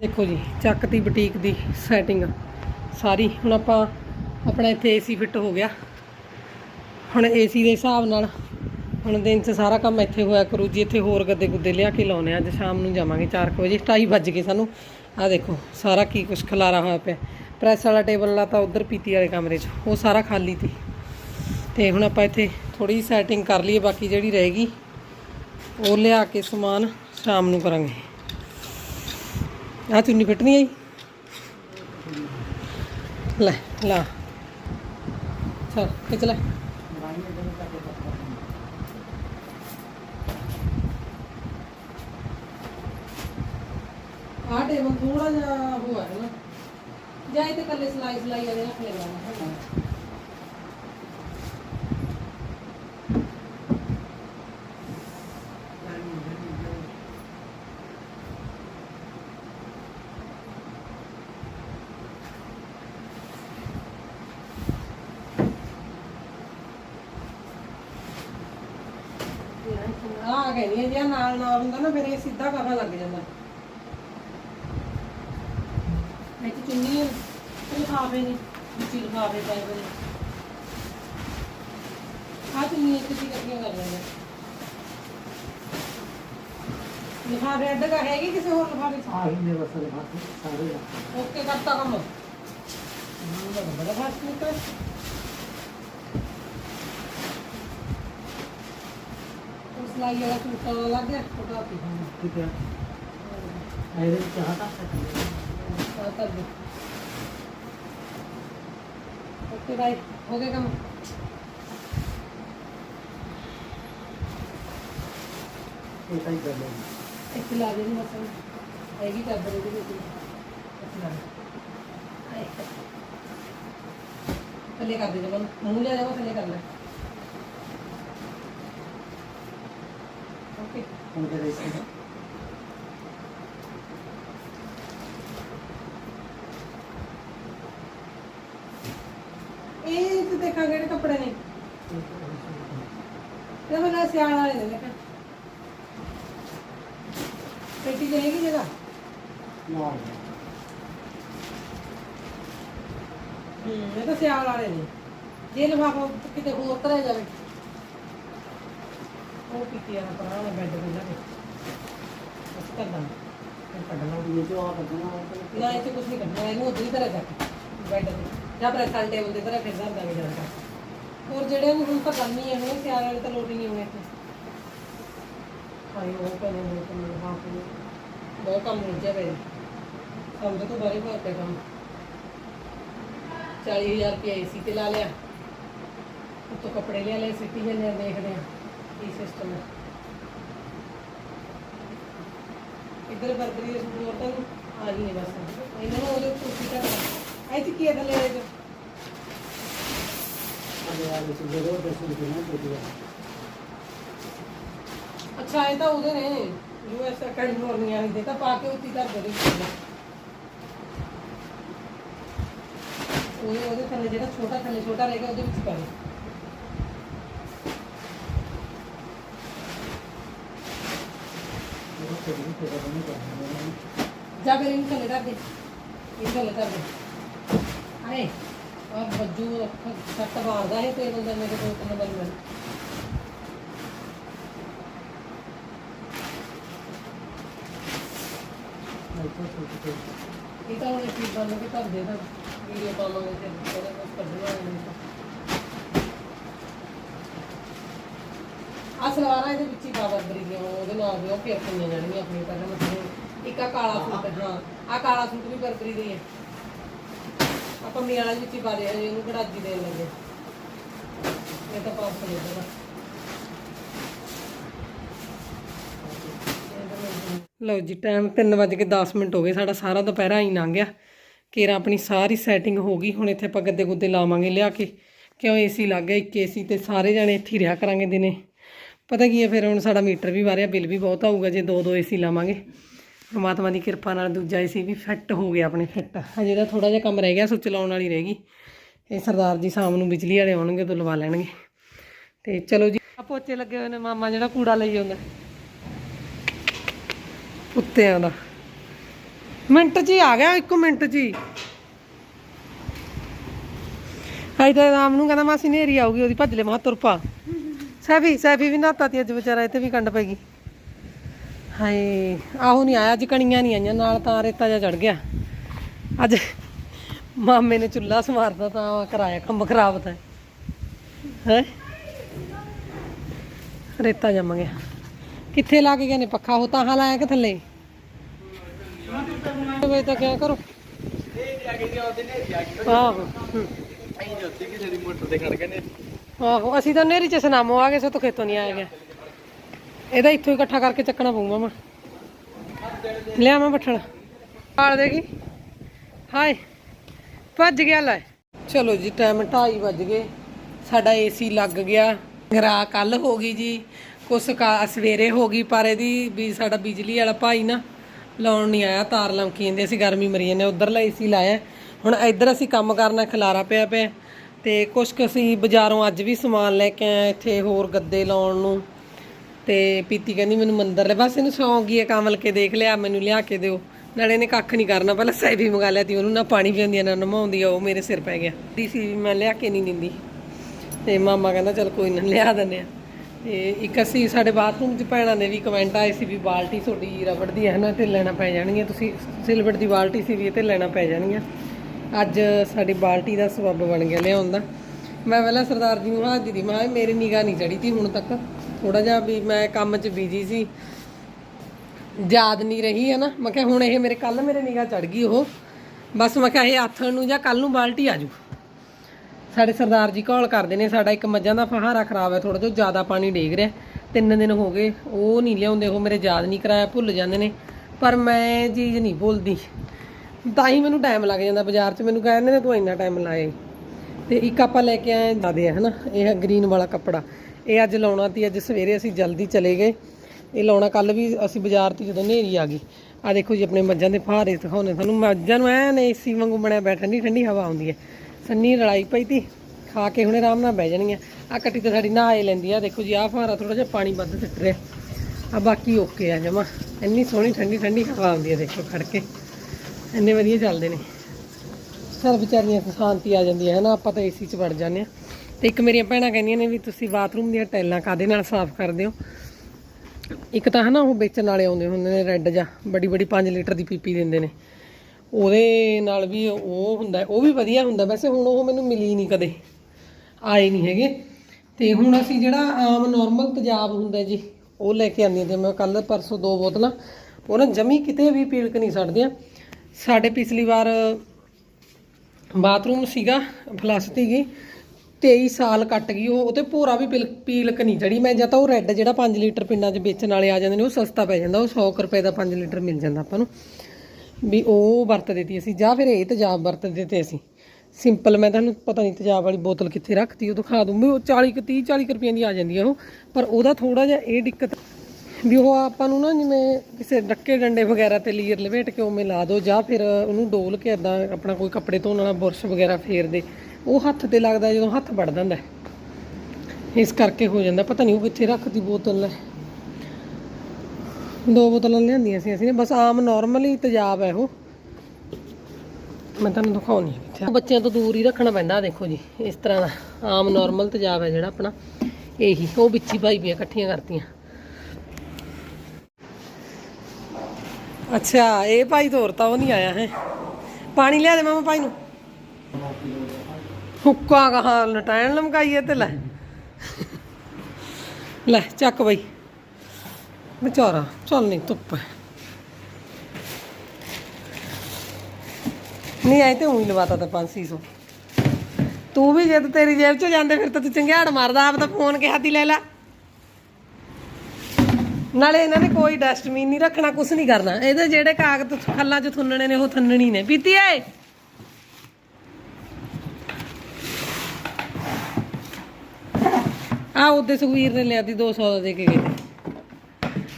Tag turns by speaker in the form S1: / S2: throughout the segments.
S1: ਦੇਖੋ ਜੀ, ਚੱਕ ਦੀ ਬੁਟੀਕ ਦੀ ਸੈਟਿੰਗ ਸਾਰੀ, ਹੁਣ ਆਪਾਂ ਆਪਣਾ ਇੱਥੇ ਏਸੀ ਫਿੱਟ ਹੋ ਗਿਆ। ਹੁਣ ਏਸੀ ਦੇ ਹਿਸਾਬ ਨਾਲ ਹੁਣ ਦਿਨ 'ਚ ਸਾਰਾ ਕੰਮ ਇੱਥੇ ਹੋਇਆ ਕਰੂ, ਜੀ ਇੱਥੇ ਹੋਰ ਗੱਦੇ ਗੁੱਦੇ ਲਿਆ ਕੇ ਲਾਉਣੇ ਆ। ਅੱਜ ਸ਼ਾਮ ਨੂੰ ਜਾਵਾਂਗੇ 4 ਵਜੇ 2:30 ਵੱਜ ਗਏ ਸਾਨੂੰ। ਆ ਦੇਖੋ, ਸਾਰਾ ਕੀ ਕੁਛ ਖਲਾਰਾ ਹੋਇਆ ਪਿਆ। ਪ੍ਰੈਸ ਵਾਲਾ ਟੇਬਲ ਲਾ ਤਾਂ ਉਧਰ ਪੀਤੀ ਵਾਲੇ ਕਮਰੇ 'ਚ, ਉਹ ਸਾਰਾ ਖਾਲੀ ਸੀ ਤੇ ਹੁਣ ਆਪਾਂ ਇੱਥੇ ਥੋੜੀ ਜਿਹੀ ਸੈਟਿੰਗ ਕਰ ਲਈਏ, ਬਾਕੀ ਜਿਹੜੀ ਰਹੇਗੀ, ਉਹ ਲਿਆ ਕੇ ਸਮਾਨ ਸ਼ਾਮ ਨੂੰ ਕਰਾਂਗੇ। ਆ ਚੁੰਨੀ ਫਿੱਟ ਆਈ? ਲੈ, ਲਾ। ਚਲ, ਖਿੱਚ ਲੈ। ਆ ਟੇਬਲ ਥੋੜਾ ਜਿਹਾ ਹੋਇਆ ਹੈ ਨਾ। ਜਾਂ ਤੇ ਕੱਲੇ ਸਲਾਈ ਸਲਾਈ ਵਾਲੇ ਰੱਖ ਲੈਣਾ ਆ ਕਹਿੰਦੀ ਜੇ ਨਾਲ ਨਾਲ ਹੁੰਦਾ ਨਾ ਫਿਰ ਇਹ ਸਿੱਧਾ ਕਰਨ ਲੱਗ ਜਾਂਦਾ। ਮੈਂ ਤੇ ਚੁੰਨੀ ਲਿਖਾਵੇ ਨੇ ਵਿੱਚ ਲਿਖਾਵੇ ਪਏ ਬਣੇ ਆ ਚੁੰਨੀ ਇੱਕ ਚੀਜ਼ ਇਕੱਠੀਆਂ ਕਰ ਲੈਂਦੇ ਲਿਖਾਵੇ ਅੱਡ ਕਾ ਹੈਗੀ ਕਿਸੇ ਹੋਰ ਲਿਖਾਵੇ
S2: ਆ ਹੀ ਨੇ ਬਸ ਲਿਖਾ ਸਾਰੇ ਆ।
S1: ਓਕੇ ਕਰਤਾ ਕੰਮ। ਬੜਾ ਫਾਸਟ ਨਿਕਲ ਉਸ ਲਈ ਵਾਲਾ ਸੂਟ ਲੱਗ ਗਿਆ ਫੋਟੋ ਆਪੀ ਹਾਂ
S2: ਠੀਕ ਹੈ ਇਹਦੇ ਵਿੱਚ ਚਾਹ ਤਾਂ ਸਕਦੇ
S1: ਆ ਕਰ ਦੇ ਓਕੇ ਬਾਈ ਹੋ ਗਿਆ ਕੰਮ
S2: ਇਹ ਤਾਂ ਹੀ ਕਰ ਲੈ
S1: ਇੱਕ ਲਾ ਦੇ ਮਸਾਂ ਹੈਗੀ ਕਰ ਦੇ ਇਹਦੇ ਵਿੱਚ ਇੱਕ ਲਾ ਦੇ। ਆਏ। ਥੱਲੇ ਕਰ ਦੇ ਜਮਨ ਮੂੰਹ ਲਿਆ ਜਾਵਾ ਥੱਲੇ ਕਰ ਲੈ ਓਕੇ।
S2: ਹੁਣ ਤੇ ਦੇਖੀ
S1: ਇਹ ਤੇ ਦੇਖਾਂ ਕਿਹੜੇ ਕੱਪੜੇ ਨੇ। ਇਹ ਬਣਾ ਸਿਆਲ ਵਾਲੇ ਨੇ ਦੇਖਾਂ। ਪੇਟੀ ਹੈਗੀ ਜਗ੍ਹਾ?
S2: ਨਾ।
S1: ਹੂੰ ਇਹ ਤਾਂ ਸਿਆਲ ਵਾਲੇ ਨੇ। ਜੇ ਲਫਾਫਾ ਕਿਤੇ ਹੋਰ ਤਰ੍ਹਾਂ ਜਾਵੇ। ਉਹ ਪੀਤੀ ਆ ਪੁਰਾਣਾ ਬੈੱਡ ਤੇ ਜਾ ਕੇ ਬਸ ਕਰ ਦਾਂ ਫਿਰ ਕੱਢਣਾ।
S2: ਇਹ ਜੋ ਆ ਕਰਨਾ ਉਹ ਤਾਂ
S1: ਨਾ ਇਹ ਚ ਕੁਝ ਨਹੀਂ ਕਰਨਾ ਇਹਨੂੰ ਉਧਰ ਹੀ ਤਰ੍ਹਾਂ ਜਾ ਕੇ ਬੈੱਡ ਤੇ। ਜਾਂ ਪ੍ਰੈਸ ਵਾਲੇ ਟੇਬਲ ਤੇ ਤਰ੍ਹਾਂ ਫਿਰ ਦਾਂਗੇ ਜਰਾ ਕਰ। ਹੋਰ ਜਿਹੜੇ ਨੂੰ ਹੁਣ ਤਾਂ ਕਰਨੀ ਹੈ ਹੁਣ ਸਿਆਲ ਵਾਲੇ ਤਾਂ ਲੋਟ ਹੀ ਨਹੀਂ ਹੋਣੇ ਇੱਥੇ। ਹਾਏ ਉਹ ਕਹਿੰਦੇ ਨੇ ਕਿ ਮੇਰੇ ਹਾਂ ਕਿ ਬਹੁਤ ਕੰਮ ਨਿੱਜਿਆ ਵੇ ਸਮਝ ਤੋਂ ਬਾਰੇ ਬਹੁਤ ਹੈ ਕੰਮ। 40000 ਰੁਪਏ ਏਸੀ ਤੇ ਲਾ ਲਿਆ। ਉੱਤੋਂ ਕੱਪੜੇ ਲਿਆ ਲੈ ਸਿੱਟੀ ਆ ਦੇਖਦੇ ਆ। ਕੀ ਸਿਸਟਮ ਹੈ ਇੱਧਰ ਬਰਬਰੀ ਦੇ ਸੂਟ ਔਰਤਾਂ ਨੂੰ ਆ ਗਈ ਨੇ ਬਸ ਇਹਨਾਂ ਨੂੰ ਉਹਦੇ ਉੱਪਰ ਸਿੱਟਾ ਕਰ ਐ ਤੇ ਕੀ ਹੈ ਥੱਲੇ ਇਹਦੇ
S2: ਅਗੇ ਆ ਵਿੱਚ ਜਦੋਂ ਦੱਸ ਰੁਪਏ ਨਾ ਦੇ ਦਿਆ
S1: ਅੱਛਾ ਇਹ ਤਾਂ ਉਹਦੇ ਨੇ ਯੂਐਸ ਕੈਲੀਫੋਰਨੀਆ ਦੇ ਤਾਂ ਪਾ ਕੇ ਉੱਤੀ ਕਰ ਦੇ ਦੇ ਉਹਦੇ ਉਹਦੇ ਥੱਲੇ ਜਿਹੜਾ ਛੋਟਾ ਥੱਲੇ ਛੋਟਾ ਰਹੇਗਾ ਉਹਦੇ ਵਿੱਚ ਪਾ ਦੇ
S2: ਉਹ ਤੇ ਵੀ ਤੇ ਨਹੀਂ ਕਰਨਾ
S1: ਜਾ ਫਿਰ ਇਹਨੂੰ ਥੱਲੇ ਕਰ ਦੇ ਇਹ ਥੱਲੇ ਕਰ ਦੇ ਆਏ ਔਰ ਬੱਜੂ ਰੱਖ ਸੱਟ ਮਾਰਦਾ ਹੈ ਟੇਬਲ ਦੇ ਮੇਰੇ ਕੋਲ ਤਿੰਨ ਵਾਰੀ ਵਾਰੀ
S2: ਇੱਥੇ ਸੋਚ ਕੇ
S1: ਇਹ ਤਾਂ ਹੁਣ ਕੀ ਬੰਨ ਕੇ ਧਰ ਦੇ ਤਾਂ ਵੀਡੀਓ ਪਾਵਾਂਗੇ ਤੇ ਉਹਦਾ ਕੁਝ ਕੱਢਣਾ ਨਹੀਂ ਆ ਸਲਵਾਰਾਂ ਇਹਦੇ ਵਿੱਚ ਹੀ ਬਾਬਰ ਬਰੀਆਂ ਉਹਦੇ ਨਾਲ ਵੀ ਉਹ ਫੇਰ ਪਈਆਂ ਜਾਣਗੀਆਂ ਆਪਣੀ ਪਹਿਲਾਂ ਮਤਲਬ ਇੱਕ ਆ ਕਾਲਾ ਸੂਟ ਹਾਂ। ਆ ਕਾਲਾ ਸੂਟ ਵੀ ਬਰਬਰੀ ਦੇ ਹੈ ਆਪਾਂ ਮੀਆਂ ਵਿੱਚ ਹੀ ਪਾ ਦੇ ਇਹਨੂੰ ਕਢਾਜੀ ਦੇਣ ਲੱਗੇ। ਇਹ ਤਾਂ ਪਾਸ ਕਰ ਦੇਣਾ ਲਓ ਜੀ ਟਾਈਮ 3:10 ਮਿੰਟ ਹੋ ਗਏ ਸਾਡਾ ਸਾਰਾ ਦੁਪਹਿਰਾ ਹੀ ਲੰਘ ਗਿਆ। ਕੇਰਾ ਆਪਣੀ ਸਾਰੀ ਸੈਟਿੰਗ ਹੋ ਗਈ ਹੁਣ ਇੱਥੇ ਆਪਾਂ ਗੱਦੇ ਗੁੱਦੇ ਲਾਵਾਂਗੇ ਲਿਆ ਕੇ। ਕਿਉਂ ਏਸੀ ਲੱਗ ਗਿਆ ਇੱਕ ਏਸੀ ਤੇ ਸਾਰੇ ਜਣੇ ਇੱਥੇ ਰਿਹਾ ਕਰਾਂਗੇ ਦਿਨੇ। ਪਤਾ ਕੀ ਹੈ, ਫਿਰ ਹੁਣ ਸਾਡਾ ਮੀਟਰ ਵੀ ਵਾਰਿਆ ਬਿੱਲ ਵੀ ਬਹੁਤ ਆਊਗਾ, ਜੇ ਦੋ ਦੋ ਏਸੀ ਲਾਵਾਂਗੇ। ਪਰਮਾਤਮਾ ਦੀ ਕਿਰਪਾ ਨਾਲ ਦੂਜਾ ਏਸੀ ਵੀ ਫਿੱਟ ਹੋ ਗਿਆ ਆਪਣੇ ਫਿੱਟ। ਹਜੇ ਤਾਂ ਥੋੜਾ ਜਿਹਾ ਕੰਮ ਰਹਿ ਗਿਆ, ਸੁੱਚ ਲਾਉਣ ਵਾਲੀ ਰਹਿ ਗਈ। ਇਹ ਸਰਦਾਰ ਜੀ ਸ਼ਾਮ ਨੂੰ ਬਿਜਲੀ ਵਾਲੇ ਆਉਣਗੇ ਤਾਂ ਲਵਾ ਲੈਣਗੇ। ਤੇ ਚਲੋ ਜੀ ਆ ਪੋਚੇ ਲੱਗੇ ਹੋਏ ਨੇ ਮਾਮਾ, ਜਿਹੜਾ ਕੂੜਾ ਲਈ ਆਉਂਦਾ। ਕੁੱਤਿਆਂ ਦਾ। ਮਿੰਟ 'ਚ ਹੀ ਆ ਗਿਆ, ਇੱਕ ਮਿੰਟ 'ਚ ਹੀ। ਹਾਈ ਤਾਂ ਰਾਮ ਨੂੰ ਕਹਿੰਦਾ, ਮਾਸੀ ਨੇਰੀ ਆਊਗੀ, ਉਹਦੀ ਭੱਜ ਲੈ, ਮਾ ਤੁਰ ਪਾ। ਸੈਫੀ ਸੈਫੀ ਵੀ ਨਹਾਤਾ ਤੀ ਅੱਜ ਵਿਚਾਰਾ ਇੱਥੇ ਵੀ ਕੰਡ ਪੈ ਗਈ। ਹਾਏ ਆਹੋ ਨਹੀਂ ਆਇਆ ਅੱਜ ਕਣੀਆਂ ਨਹੀਂ ਆਈਆਂ ਨਾਲ ਤਾਂ ਰੇਤਾ ਜਿਹਾ ਚੜ ਗਿਆ। ਅੱਜ ਮਾਮੇ ਨੇ ਚੁੱਲ੍ਹਾ ਸਮਾਰਦਾ ਤਾਂ ਕਰਾਇਆ ਕੰਮ ਖਰਾਬ ਤਾਂ। ਹੈ? ਰੇਤਾ ਜੰਮ ਗਿਆ। ਕਿੱਥੇ ਲਾ ਕੇ ਗਏ ਨੇ ਪੱਖਾ? ਉਹ ਤਾਂ ਲਾਇਆ ਕਿ ਥੱਲੇ? ਵੇ ਤਾਂ ਕਿਆ ਕਰੋ? ਆਹੋ ਹਮ। ਆਹੋ, ਅਸੀਂ ਤਾਂ ਨੇਰੀ ਚ ਸਨਾਮੋ ਆ ਗਏ ਸੋ ਤੋਂ ਖੇਤੋਂ ਨਹੀਂ ਆਇਆ ਗਿਆ ਇਹਦਾ ਇੱਥੋਂ ਇਕੱਠਾ ਕਰਕੇ ਚੱਕਣਾ ਪਊਗਾ ਮੈਂ। ਲਿਆ ਮੈਂ ਬੱਠਲ। ਪਾਲ ਦੇਗੀ ਹਾਏ, ਭੱਜ ਗਿਆ ਲੈ। ਚਲੋ ਜੀ ਟਾਈਮ 2:30 ਵੱਜ ਗਏ। ਸਾਡਾ ਏਸੀ ਲੱਗ ਗਿਆ। ਗਰਾ ਕੱਲ ਹੋ ਗਈ ਜੀ। ਕੁਛ ਕਾ ਸਵੇਰੇ ਹੋ ਗਈ, ਪਰ ਇਹਦੀ ਵੀ ਸਾਡਾ ਬਿਜਲੀ ਵਾਲਾ ਭਾਈ ਨਾ ਲਾਉਣ ਨਹੀਂ ਆਇਆ, ਤਾਰ ਲਮਕੀ ਜਾਂਦੇ ਅਸੀਂ ਗਰਮੀ ਮਰੀ ਜਾਂਦੇ, ਉਧਰਲਾ ਏਸੀ ਲਾਇਆ। ਹੁਣ ਇੱਧਰ ਅਸੀਂ ਕੰਮ ਕਰਨਾ ਖਲਾਰਾ ਪਿਆ ਪਿਆ। ਤੇ ਕੁਛ ਕੁ ਅਸੀਂ ਬਾਜ਼ਾਰੋਂ ਅੱਜ ਵੀ ਸਮਾਨ ਲੈ ਕੇ ਆਏ ਇੱਥੇ ਹੋਰ ਗੱਦੇ ਲਾਉਣ ਨੂੰ। ਤੇ ਪੀਤੀ ਕਹਿੰਦੀ ਮੈਨੂੰ ਮੰਦਰ ਲੈ, ਬਸ ਇਹਨੂੰ ਸੌਂ ਗਈ ਹੈ ਕਮਲ ਕੇ ਦੇਖ ਲਿਆ, ਮੈਨੂੰ ਲਿਆ ਕੇ ਦਿਓ। ਨਾਲੇ ਇਹਨੇ ਕੱਖ ਨਹੀਂ ਕਰਨਾ, ਪਹਿਲਾਂ ਸੈਫੀ ਮੰਗਾ ਲਿਆ ਤੀ, ਉਹਨੂੰ ਨਾ ਪਾਣੀ ਪੀਂਦੀ ਆ ਨਾ ਨਮਾਉਂਦੀ ਆ ਉਹ ਮੇਰੇ ਸਿਰ ਪੈ ਗਿਆ। ਦੀ ਸੀ ਵੀ ਮੈਂ ਲਿਆ ਕੇ ਨਹੀਂ ਦਿੰਦੀ। ਤੇ ਮਾਮਾ ਕਹਿੰਦਾ, ਚਲ ਕੋਈ ਨਾ, ਲਿਆ ਦਿੰਦੇ ਆ ਤੇ ਇੱਕ ਅਸੀਂ ਸਾਡੇ ਬਾਥਰੂਮ 'ਚ ਭੈਣਾਂ ਦੇ ਵੀ ਕਮੈਂਟ ਆਏ ਸੀ ਵੀ ਬਾਲਟੀ ਤੁਹਾਡੀ ਰਬੜ ਦੀ ਹੈ ਨਾ, ਤੇ ਲੈਣਾ ਪੈ ਜਾਣਗੀਆਂ। ਤੁਸੀਂ ਸਿਲਵਰ ਦੀ ਬਾਲਟੀ ਸੀ ਵੀ ਇਹ ਤੇ ਲੈਣਾ ਪੈ ਜਾਣਗੀਆਂ। ਅੱਜ ਸਾਡੀ ਬਾਲਟੀ ਦਾ ਸਬੱਬ ਬਣ ਗਿਆ ਲਿਆਉਣ ਦਾ। ਮੈਂ ਪਹਿਲਾਂ ਸਰਦਾਰ ਜੀ ਨੂੰ ਹਾਜ਼ਰੀ ਦੀ ਮੈਂ ਕਿਹਾ ਮੇਰੀ ਨਿਗਾਹ ਨਹੀਂ ਚੜੀ ਤੀ ਹੁਣ ਤੱਕ। ਥੋੜਾ ਜਿਹਾ ਵੀ ਮੈਂ ਕੰਮ 'ਚ ਬਿਜ਼ੀ ਸੀ। ਯਾਦ ਨਹੀਂ ਰਹੀ ਹੈ ਨਾ। ਮੈਂ ਕਿਹਾ ਹੁਣ ਇਹ ਮੇਰੇ ਕੱਲ ਮੇਰੇ ਨਿਗਾਹ ਚੜ ਗਈ ਉਹ। ਬਸ ਮੈਂ ਕਿਹਾ ਇਹ ਆਥਣ ਨੂੰ ਜਾਂ ਕੱਲ ਨੂੰ ਬਾਲਟੀ ਆ ਜੂ। ਸਾਡੇ ਸਰਦਾਰ ਜੀ ਕਾਲ ਕਰਦੇ ਨੇ, ਸਾਡਾ ਇੱਕ ਮੱਝਾਂ ਦਾ ਫਹਾਰਾ ਖਰਾਬ ਹੈ ਥੋੜਾ ਜਿਹਾ ਜ਼ਿਆਦਾ ਪਾਣੀ ਡੇਗ ਰਿਹਾ। ਤਿੰਨ ਦਿਨ ਹੋ ਗਏ, ਉਹ ਨਹੀਂ ਲਿਆਉਂਦੇ, ਉਹ ਮੇਰੇ ਯਾਦ ਨਹੀਂ ਕਰਾਇਆ, ਭੁੱਲ ਜਾਂਦੇ ਨੇ। ਪਰ ਮੈਂ ਚੀਜ਼ ਨਹੀਂ ਭੁੱਲਦੀ। ਤਾਂ ਹੀ ਮੈਨੂੰ ਟਾਈਮ ਲੱਗ ਜਾਂਦਾ ਬਾਜ਼ਾਰ 'ਚ। ਮੈਨੂੰ ਕਹਿੰਦੇ ਨੇ, ਤੂੰ ਇੰਨਾ ਟਾਈਮ ਲਾਏ ਤੇ ਇੱਕ ਆਪਾਂ ਲੈ ਕੇ ਆਏ ਦਾਦੇ ਆ, ਹਨਾ? ਇਹ ਗ੍ਰੀਨ ਵਾਲਾ ਕੱਪੜਾ। ਇਹ ਅੱਜ ਲਾਉਣਾ ਤੀ ਅੱਜ ਸਵੇਰੇ ਅਸੀਂ ਜਲਦੀ ਚਲੇ ਗਏ। ਇਹ ਲਾਉਣਾ ਕੱਲ ਵੀ ਅਸੀਂ ਬਾਜ਼ਾਰ ਤੋਂ ਜਦੋਂ ਹਨੇਰੀ ਆ ਗਈ। ਆ ਦੇਖੋ ਜੀ, ਆਪਣੇ ਮੱਝਾਂ ਦੇ ਫਹਾਰੇ ਦਿਖਾਉਣੇ ਤੁਹਾਨੂੰ। ਮੱਝਾਂ ਨੂੰ ਐਨ ਏਸੀ ਵਾਂਗੂ ਬਣਿਆ ਬੈਠਾ, ਠੰਡੀ ਠੰਡੀ ਹਵਾ ਆਉਂਦੀ ਹੈ ਸੰਨੀ ਲੜਾਈ ਪਈ ਤੀ। ਖਾ ਕੇ ਹੁਣੇ ਆਰਾਮ ਨਾਲ ਬਹਿ ਜਾਣਗੀਆਂ ਆ ਕੱਟੀ ਤਾਂ ਸਾਡੀ ਨਹਾਏ ਲੈਂਦੀ ਆ। ਦੇਖੋ ਜੀ, ਆਹ ਫਹਾਰਾ ਥੋੜਾ ਜਿਹਾ ਪਾਣੀ ਵੱਧ ਸਿੱਟ ਰਿਹਾ। ਆ ਬਾਕੀ ਓਕੇ ਆ ਜਮਾ। ਇੰਨੀ ਸੋਹਣੀ, ਠੰਡੀ ਠੰਡੀ ਹਵਾ ਆਉਂਦੀ ਹੈ ਦੇਖੋ ਖੜ ਕੇ। ਇੰਨੇ ਵਧੀਆ ਚੱਲਦੇ ਨੇ। ਸਰ, ਵਿਚਾਰੀਆਂ ਨੂੰ ਸ਼ਾਂਤੀ ਆ ਜਾਂਦੀ ਹੈ ਹਨਾ ਆਪਾਂ ਤਾਂ ਏਸੀ 'ਚ ਵੜ ਜਾਂਦੇ ਆ ਤੇ ਇੱਕ ਮੇਰੀਆਂ ਭੈਣਾਂ ਕਹਿੰਦੀਆਂ ਨੇ ਵੀ ਤੁਸੀਂ ਬਾਥਰੂਮ ਦੀਆਂ ਟੈਲਾਂ ਕਾਦੇ ਨਾਲ ਸਾਫ਼ ਕਰਦੇ ਹੋ? ਇੱਕ ਤਾਂ ਹਨਾ ਉਹ ਵੇਚਣ ਵਾਲੇ ਆਉਂਦੇ ਹੁੰਦੇ ਨੇ, ਰੈੱਡ ਜਾਂ ਬੜੀ ਬੜੀ 5 ਲੀਟਰ ਦੀ ਪੀਪੀ ਦਿੰਦੇ ਨੇ। ਉਹਦੇ ਨਾਲ ਵੀ ਉਹ ਹੁੰਦਾ ਉਹ ਵੀ ਵਧੀਆ ਹੁੰਦਾ। ਵੈਸੇ ਹੁਣ ਉਹ ਮੈਨੂੰ ਮਿਲੀ ਨਹੀਂ ਕਦੇ, ਆਏ ਨਹੀਂ ਹੈਗੇ। ਤੇ ਹੁਣ ਅਸੀਂ ਜਿਹੜਾ ਆਮ ਨਾਰਮਲ ਤੇਜ਼ਾਬ ਹੁੰਦਾ ਜੀ, ਉਹ ਲੈ ਕੇ ਆਉਂਦੀਆਂ ਤੇ ਮੈਂ ਕੱਲ ਪਰਸੋਂ ਦੋ ਬੋਤਲਾਂ, ਉਹ ਨਾ ਜਮੀ ਕਿਤੇ ਵੀ ਪੀਲਕ ਨਹੀਂ ਛੱਡਦੀਆਂ। ਸਾਡੇ ਪਿਛਲੀ ਵਾਰ ਬਾਥਰੂਮ ਸੀਗਾ, ਫਲਸ਼ ਸੀਗੀ 23 ਸਾਲ ਕੱਟ ਗਈ ਉਹ ਉਹਤੇ ਭੋਰਾ ਵੀ ਪਿਲ- ਪੀਲਕ ਨਹੀਂ ਚੜੀ ਮੈਂ ਜਾਂ ਤਾਂ ਉਹ ਰੈੱਡ ਜਿਹੜਾ 5 ਲੀਟਰ ਪਿੰਡਾਂ 'ਚ ਵੇਚਣ ਵਾਲੇ ਆ ਜਾਂਦੇ ਨੇ, ਉਹ ਸਸਤਾ ਪੈ ਜਾਂਦਾ, ਉਹ 100 ਕੁ ਰੁਪਏ ਦਾ 5 ਲੀਟਰ ਮਿਲ ਜਾਂਦਾ ਆਪਾਂ ਨੂੰ। ਵੀ ਉਹ ਵਰਤ ਦਿੱਤੀ ਅਸੀਂ, ਜਾਂ ਫਿਰ ਇਹ ਤੇਜ਼ਾਬ ਵਰਤ ਦਿੱਤੇ ਅਸੀਂ। ਸਿੰਪਲ ਮੈਂ ਤੁਹਾਨੂੰ ਪਤਾ ਨਹੀਂ ਤੇਜ਼ਾਬ ਵਾਲੀ ਬੋਤਲ ਕਿੱਥੇ ਰੱਖਤੀ, ਉਹ ਦਿਖਾ ਦੂੰ। ਵੀ ਉਹ 40 ਕੁ 30 40 ਕੁ ਰੁਪਈਆਂ ਦੀ ਆ ਜਾਂਦੀ ਆ ਉਹ, ਪਰ ਉਹਦਾ ਥੋੜਾ ਜਿਹਾ ਇਹ ਦਿੱਕਤ ਵੀ ਉਹ ਆਪਾਂ ਨੂੰ ਨਾ ਜਿਵੇਂ ਕਿਸੇ ਡੱਕੇ ਡੰਡੇ ਵਗੈਰਾ ਤੇ ਲੀਰ ਲਪੇਟ ਕੇ ਉਵੇਂ ਲਾ ਦਿਓ ਜਾਂ ਫਿਰ ਉਹਨੂੰ ਡੋਲ ਕੇ ਇਦਾਂ ਆਪਣਾ ਕੋਈ ਕੱਪੜੇ ਧੋਣ ਵਾਲਾ ਬੁਰਸ਼ ਵਗੈਰਾ ਫੇਰ ਦੇ। ਉਹ ਹੱਥ ਤੇ ਲੱਗਦਾ ਜਦੋਂ ਹੱਥ ਵੜ ਜਾਂਦਾ ਇਸ ਕਰਕੇ ਹੋ ਜਾਂਦਾ, ਪਤਾ ਨਹੀਂ ਉਹ ਕਿੱਥੇ ਰੱਖਦੀ ਬੋਤਲ ਹੈ ਦੋ ਬੋਤਲਾਂ ਲਿਆਂਦੀਆਂ ਸੀ ਅਸੀਂ ਨੇ, ਬਸ ਆਮ ਨਾਰਮਲ ਹੀ ਤੇਜ਼ਾਬ ਹੈ ਉਹ। ਮੈਂ ਤੁਹਾਨੂੰ ਦਿਖਾਉਣੀ ਹੈ ਕਿੱਥੇ ਬੱਚਿਆਂ ਤੋਂ ਦੂਰ ਹੀ ਰੱਖਣਾ ਪੈਂਦਾ ਦੇਖੋ ਜੀ, ਇਸ ਤਰ੍ਹਾਂ ਦਾ ਆਮ ਨਾਰਮਲ ਤੇਜ਼ਾਬ ਹੈ ਜਿਹੜਾ ਆਪਣਾ। ਇਹੀ, ਉਹ ਵਿੱਚ ਹੀ ਪਾਈ ਇਕੱਠੀਆਂ ਕਰਤੀਆਂ। ਅੱਛਾ, ਇਹ ਭਾਈ ਤੋਰਤਾ ਉਹ ਨਹੀਂ ਆਇਆ, ਹੈ। ਪਾਣੀ ਲਿਆ ਦੇ ਮਾਮਾ ਭਾਈ ਨੂੰ। ਹੁੱਕਾ ਕਹਾ ਲਟਾਣ ਲਮਕਾਈਏ ਤੇ ਲੈ। ਲੈ, ਚੱਕ ਬਈ। ਵਿਚਾਰਾ, ਚੱਲ ਨਹੀਂ ਧੁੱਪ ਨਹੀਂ ਆਏ ਤੇ ਉਹੀ ਲਵਾਤਾ ਤਾਂ 500 ਤੂੰ ਵੀ ਜਦ ਤੇਰੀ ਜੇਬ ਚ ਜਾਂਦੇ, ਫਿਰ ਤਾਂ ਤੂੰ ਚੰਗਿਆੜ ਮਾਰਦਾ, ਆਪ ਤਾਂ ਫੋਨ ਕੇ ਹੱਥੀ ਲੈ ਲੈ। ਨਾਲੇ ਇਹਨਾਂ ਨੇ ਕੋਈ ਡਸਟਬਿਨ ਨਹੀਂ ਰੱਖਣਾ ਕੁਝ ਨਹੀਂ ਕਰਨਾ। ਇਹਦੇ ਜਿਹੜੇ ਕਾਗਜ਼ ਖੱਲਾਂ 'ਚ ਥੁੰਨਣੇ ਨੇ ਉਹ ਥੰਨਣੀ ਨੇ। ਪੀਤੀ ਏ? ਆ ਉਹਦੇ ਸੁਖਵੀਰ ਨੇ ਲਿਆਦੀ 200 ਦਾ ਦੇ ਕੇ ਗਏ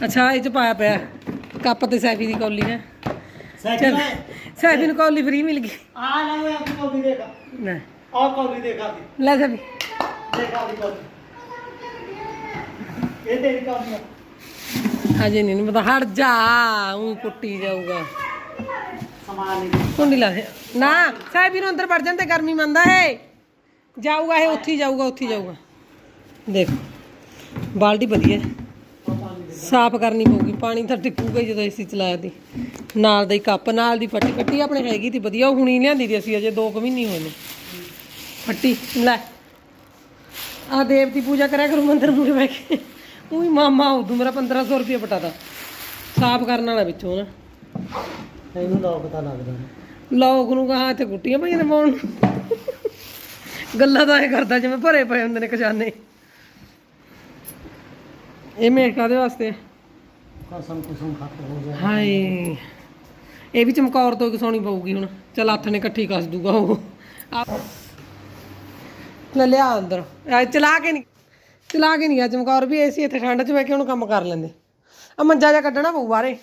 S1: ਅੱਛਾ ਇਹ ਚ ਪਾਇਆ ਪਿਆ। ਕੱਪ ਤੇ ਸੈਫੀ ਦੀ ਕੌਲੀ ਹੈ। ਸੈਫੀ ਨੂੰ ਕੌਲੀ ਫ੍ਰੀ ਮਿਲ ਗਈ।
S2: ਆ ਲੈ ਉਹ ਆਪਣੀ ਕੌਲੀ ਦੇਖਾ।
S1: ਲੈ।
S2: ਆ ਕੌਲੀ ਦੇਖਾ ਦੀ
S1: ਲੈ ਸੈਫੀ।
S2: ਦੇਖਾ ਦੀ ਕੌਲੀ। ਇਹ ਤੇਰੀ ਕੌਲੀ ਆ।
S1: ਹਜੇ ਨਹੀਂ ਪਤਾ, ਹਟ ਜਾ ਉਹ ਕੁੱਟੀ ਜਾਊਗਾ। ਕੁੰਡੀ ਲਾ ਦੇ। ਨਾ, ਸਾਹਿਬ ਨੂੰ ਅੰਦਰ ਵੜ ਜਾਣ ਤੇ ਗਰਮੀ ਮੰਦਾ ਹੈ। ਜਾਊਗਾ ਇਹ, ਉੱਥੇ ਜਾਊਗਾ ਉੱਥੇ ਜਾਊਗਾ। ਦੇਖ, ਬਾਲਟੀ ਵਧੀਆ ਸਾਫ਼ ਕਰਨੀ ਪਊਗੀ, ਪਾਣੀ ਤਾਂ ਟਿੱਕੂਗਾ ਜਦੋਂ ਏਸੀ ਚਲਾਇਆ ਦੀ ਨਾਲ ਦਾ ਹੀ ਕੱਪ, ਨਾਲ ਦੀ ਫੱਟੀ ਫੱਟੀ ਆਪਣੇ ਹੈਗੀ ਤੀ ਵਧੀਆ, ਉਹ ਹੁਣੀ ਲਿਆਂਦੀ ਦੀ ਅਸੀਂ, ਅਜੇ 2 ਕੁ ਮਹੀਨੇ ਹੋਏ ਨੇ। ਫੱਟੀ ਲੈ। ਆ ਦੇਵ ਦੀ ਪੂਜਾ ਕਰਿਆ ਕਰੋ, ਮੰਦਰ ਮੂਰੇ ਬੈ ਕੇ। ਉਹੀ ਮਾਮਾ ਉਦੋਂ ਮੇਰਾ 1500 ਰੁਪਏ ਪਟਾਦਾ ਸਾਫ਼ ਕਰਨ ਵਾਲਾ ਵਿੱਚੋਂ ਨਾ।
S2: ਇਹਨੂੰ ਲੋਕ ਤਾਂ ਲੱਗਦਾ।
S1: ਲੋਕ ਨੂੰ ਕਹਾ ਇੱਥੇ ਗੁੱਟੀਆਂ ਪਈਆਂ ਨੇ ਪਾਉਣ। ਗੱਲਾਂ ਤਾਂ ਇਹ ਕਰਦਾ ਜਿਵੇਂ ਭਰੇ ਪਏ ਹੁੰਦੇ ਨੇ ਖਜ਼ਾਨੇ। ਇਹ ਮੇਰੇ ਕਾਦੇ ਵਾਸਤੇ
S2: ਕਸਮ ਕੁਸਮ ਖੱਟ ਹੋ ਗਿਆ।
S1: ਹਾਏ। ਇਹ ਵੀ ਚਮਕੌਰ ਤੋਂ ਕਿਸੋਣੀ ਪਊਗੀ ਹੁਣ। ਚਲ ਹੱਥ ਨੇ ਇਕੱਠੀ ਕੱਸ ਦੂਗਾ ਉਹ। ਲੈ ਲਿਆ ਅੰਦਰ। ਚਲਾ ਕੇ ਨਹੀਂ ਚਲਾ ਕੇ ਨਹੀਂ ਆ ਚਮਕੌਰ ਵੀ ਏਸੀ ਇੱਥੇ ਠੰਡ 'ਚ ਬਹਿ ਕੇ ਉਹਨੂੰ ਕੰਮ ਕਰ ਲੈਂਦੇ। ਆ ਮੰਜਾ ਜਾ ਕੱਢਣਾ ਪਊ ਬਾਹਰੇ।